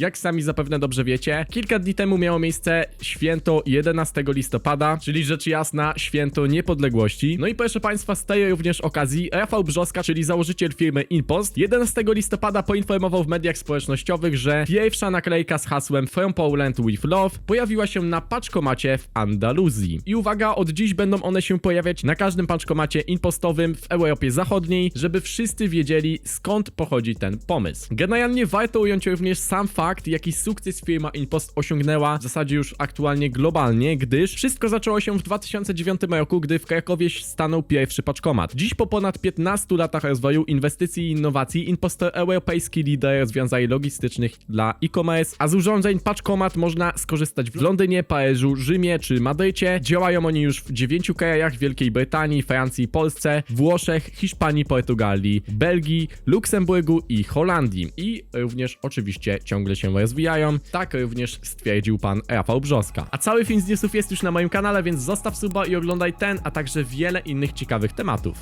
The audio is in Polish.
Jak sami zapewne dobrze wiecie, kilka dni temu miało miejsce święto 11 listopada, czyli rzecz jasna święto niepodległości. No i proszę Państwa, z tej również okazji Rafał Brzoska, czyli założyciel firmy Inpost, 11 listopada poinformował w mediach społecznościowych, że pierwsza naklejka z hasłem From Poland with Love pojawiła się na paczkomacie w Andaluzji. I uwaga, od dziś będą one się pojawiać na każdym paczkomacie impostowym w Europie Zachodniej, żeby wszyscy wiedzieli skąd pochodzi ten pomysł. Generalnie warto ująć również sam fakt, jaki sukces firma Impost osiągnęła w zasadzie już aktualnie globalnie, gdyż wszystko zaczęło się w 2009 roku, gdy w Krakowie stanął pierwszy paczkomat. Dziś po ponad 15 latach rozwoju inwestycji i innowacji Impost to europejski lider rozwiązań logistycznych dla e-commerce, a z urządzeń paczkomat można skorzystać w Londynie, Paryżu, Rzymie czy Madrycie. Działają oni już w 9 krajach Wielkiej Brytanii, Francji, Polsce, Włoszech, Hiszpanii, Portugalii, Belgii, Luksemburgu i Holandii. I również oczywiście ciągle się rozwijają. Tak również stwierdził pan Rafał Brzoska. A cały film z newsów jest już na moim kanale, więc zostaw suba i oglądaj ten, a także wiele innych ciekawych tematów.